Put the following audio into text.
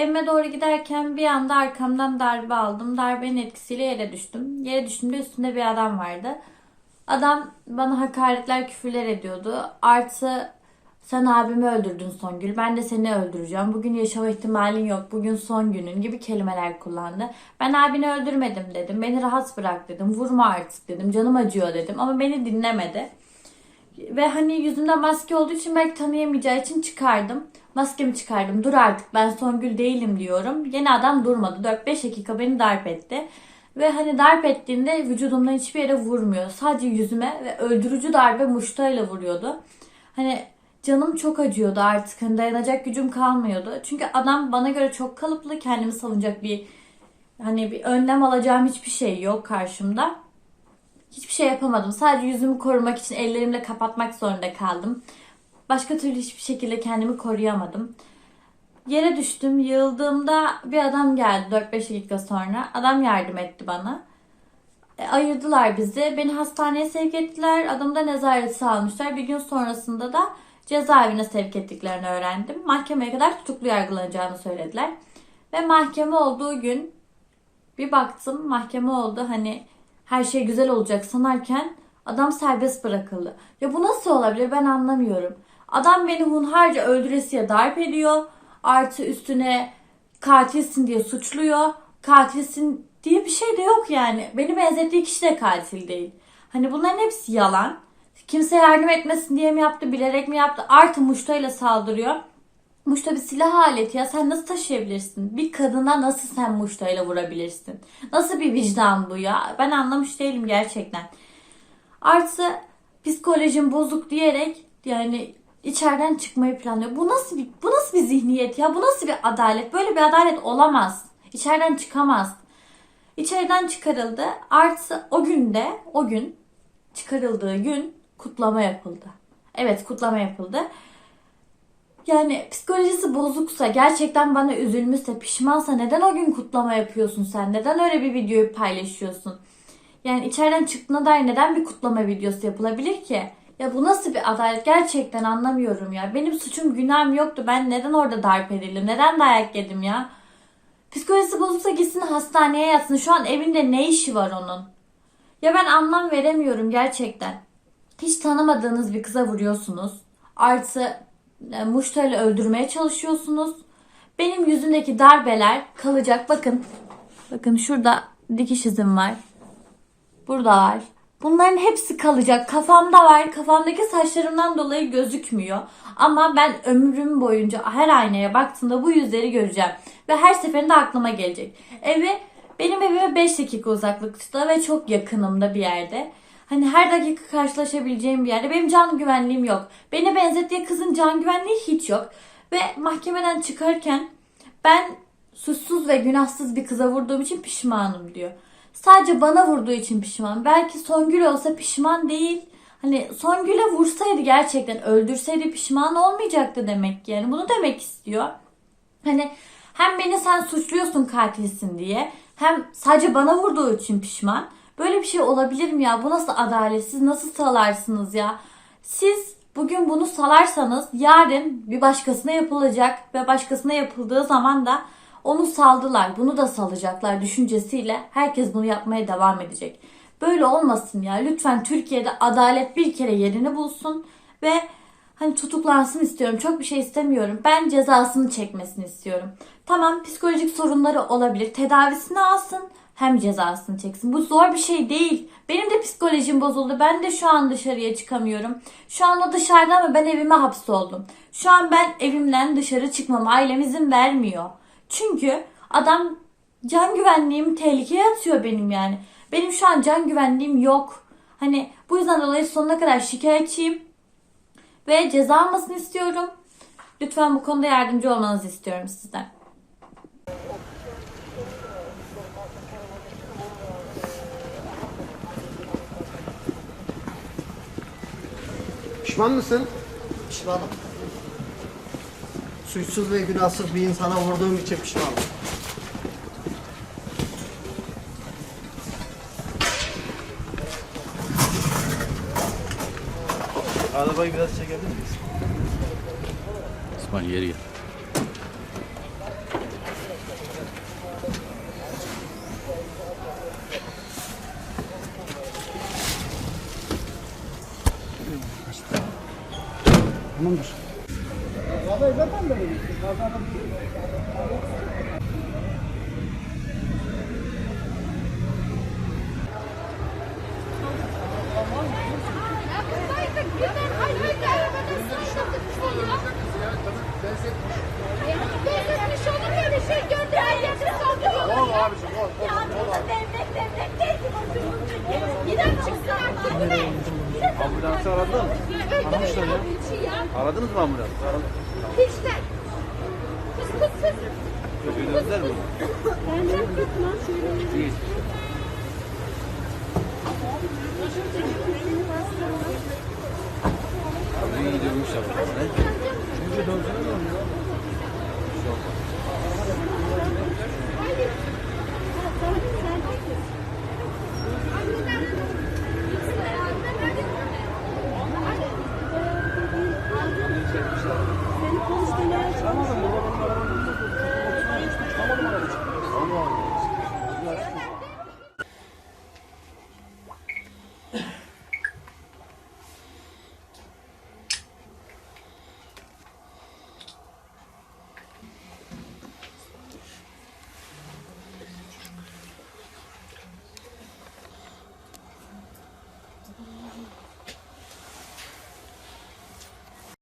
Evime doğru giderken bir anda arkamdan darbe aldım. Darbenin etkisiyle yere düştüm. Yere düştüğümde üstünde bir adam vardı. Adam bana hakaretler, küfürler ediyordu. Artı sen abimi öldürdün Songül. Ben de seni öldüreceğim. Bugün yaşama ihtimalin yok. Bugün son günün gibi kelimeler kullandı. Ben abini öldürmedim dedim. Beni rahat bırak dedim. Vurma artık dedim. Canım acıyor dedim. Ama beni dinlemedi. Ve hani yüzümde maske olduğu için belki tanıyamayacağı için çıkardım. Maskemi çıkardım. Dur artık ben Songül değilim diyorum. Yeni adam durmadı. 4-5 dakika beni darp etti. Ve hani darp ettiğinde vücudumdan hiçbir yere vurmuyor. Sadece yüzüme ve öldürücü darbe muştayla vuruyordu. Hani canım çok acıyordu artık. Hani dayanacak gücüm kalmıyordu. Çünkü adam bana göre çok kalıplı. Kendimi savunacak bir hani bir önlem alacağım hiçbir şey yok karşımda. Hiçbir şey yapamadım. Sadece yüzümü korumak için ellerimle kapatmak zorunda kaldım. Başka türlü hiçbir şekilde kendimi koruyamadım. Yere düştüm. Yığıldığımda bir adam geldi 4-5 dakika sonra. Adam yardım etti bana. E, ayırdılar bizi. Beni hastaneye sevk ettiler. Adamı da nezarete almışlar. Bir gün sonrasında da cezaevine sevk ettiklerini öğrendim. Mahkemeye kadar tutuklu yargılanacağını söylediler. Ve mahkeme olduğu gün bir baktım mahkeme oldu. Hani her şey güzel olacak sanarken adam serbest bırakıldı. Ya bu nasıl olabilir ben anlamıyorum. Adam beni hunharca öldüresiye darp ediyor. Artı üstüne katilsin diye suçluyor. Katilsin diye bir şey de yok yani. Beni benzettiği kişi de katil değil. Hani bunların hepsi yalan. Kimse yardım etmesin diye mi yaptı, bilerek mi yaptı? Artı muştayla saldırıyor. Muşta bir silah aleti ya. Sen nasıl taşıyabilirsin? Bir kadına nasıl sen muştayla vurabilirsin? Nasıl bir vicdan bu ya? Ben anlamış değilim gerçekten. Artı psikolojim bozuk diyerek yani içeriden çıkmayı planlıyor. Bu nasıl bir bu nasıl bir zihniyet ya? Bu nasıl bir adalet? Böyle bir adalet olamaz. İçeriden çıkamaz. İçeriden çıkarıldı. Artı o günde o gün çıkarıldığı gün kutlama yapıldı. Evet kutlama yapıldı. Yani psikolojisi bozuksa, gerçekten bana üzülmüşse, pişmansa neden o gün kutlama yapıyorsun sen? Neden öyle bir videoyu paylaşıyorsun? Yani içeriden çıktığına dair neden bir kutlama videosu yapılabilir ki? Ya bu nasıl bir adalet? Gerçekten anlamıyorum ya. Benim suçum günahım yoktu. Ben neden orada darp edildim? Neden dayak yedim ya? Psikolojisi bozuksa gitsin hastaneye yatsın. Şu an evinde ne işi var onun? Ya ben anlam veremiyorum gerçekten. Hiç tanımadığınız bir kıza vuruyorsunuz. Artı e, muştayla öldürmeye çalışıyorsunuz. Benim yüzümdeki darbeler kalacak. Bakın. Bakın şurada dikiş izim var. Burada var. Bunların hepsi kalacak. Kafamda var. Kafamdaki saçlarımdan dolayı gözükmüyor. Ama ben ömrüm boyunca her aynaya baktığımda bu yüzleri göreceğim. Ve her seferinde aklıma gelecek. Evi benim evime 5 dakika uzaklıkta ve çok yakınımda bir yerde. Hani her dakika karşılaşabileceğim bir yerde. Benim can güvenliğim yok. Beni benzettiği kızın can güvenliği hiç yok. Ve mahkemeden çıkarken ben suçsuz ve günahsız bir kıza vurduğum için pişmanım diyor. Sadece bana vurduğu için pişman. Belki Songül olsa pişman değil. Hani Songül'e vursaydı gerçekten öldürseydi pişman olmayacaktı demek ki. Yani bunu demek istiyor. Hani hem beni sen suçluyorsun katilsin diye hem sadece bana vurduğu için pişman. Böyle bir şey olabilir mi ya? Bu nasıl adalet? Siz nasıl salarsınız ya? Siz bugün bunu salarsanız yarın bir başkasına yapılacak ve başkasına yapıldığı zaman da onu saldılar. Bunu da salacaklar düşüncesiyle herkes bunu yapmaya devam edecek. Böyle olmasın ya. Lütfen Türkiye'de adalet bir kere yerini bulsun ve hani tutuklansın istiyorum. Çok bir şey istemiyorum. Ben cezasını çekmesini istiyorum. Tamam psikolojik sorunları olabilir. Tedavisini alsın hem cezasını çeksin. Bu zor bir şey değil. Benim de psikolojim bozuldu. Ben de şu an dışarıya çıkamıyorum. Şu an o dışarıda ama ben evime hapsoldum. Şu an ben evimden dışarı çıkmam. Ailem izin vermiyor. Çünkü adam can güvenliğimi tehlikeye atıyor benim yani. Benim şu an can güvenliğim yok. Hani bu yüzden dolayı sonuna kadar şikayetçiyim. Ve ceza almasını istiyorum. Lütfen bu konuda yardımcı olmanızı istiyorum sizden. Pişman mısın? Pişmanım. Suçsuz ve günahsız bir insana vurduğum için pişmanım. Arabayı biraz çekebilir miyiz? İsmail geri gel. Tamamdır. Benzetmiş olur mu öyle şey gördü her yerde sallıyor. Ol abicim ol. Ya burada devlet devlet değil ki. Gider çıksın artık bu ne? Ambulansı aradın mı? Aramışlar ya. Aradınız mı ambulansı? Aradım. İşte. Kız kız kız. Çocuğu döndüler mi? Benden tutma şöyle. İyi dövmüşler. Çocuğu dövsene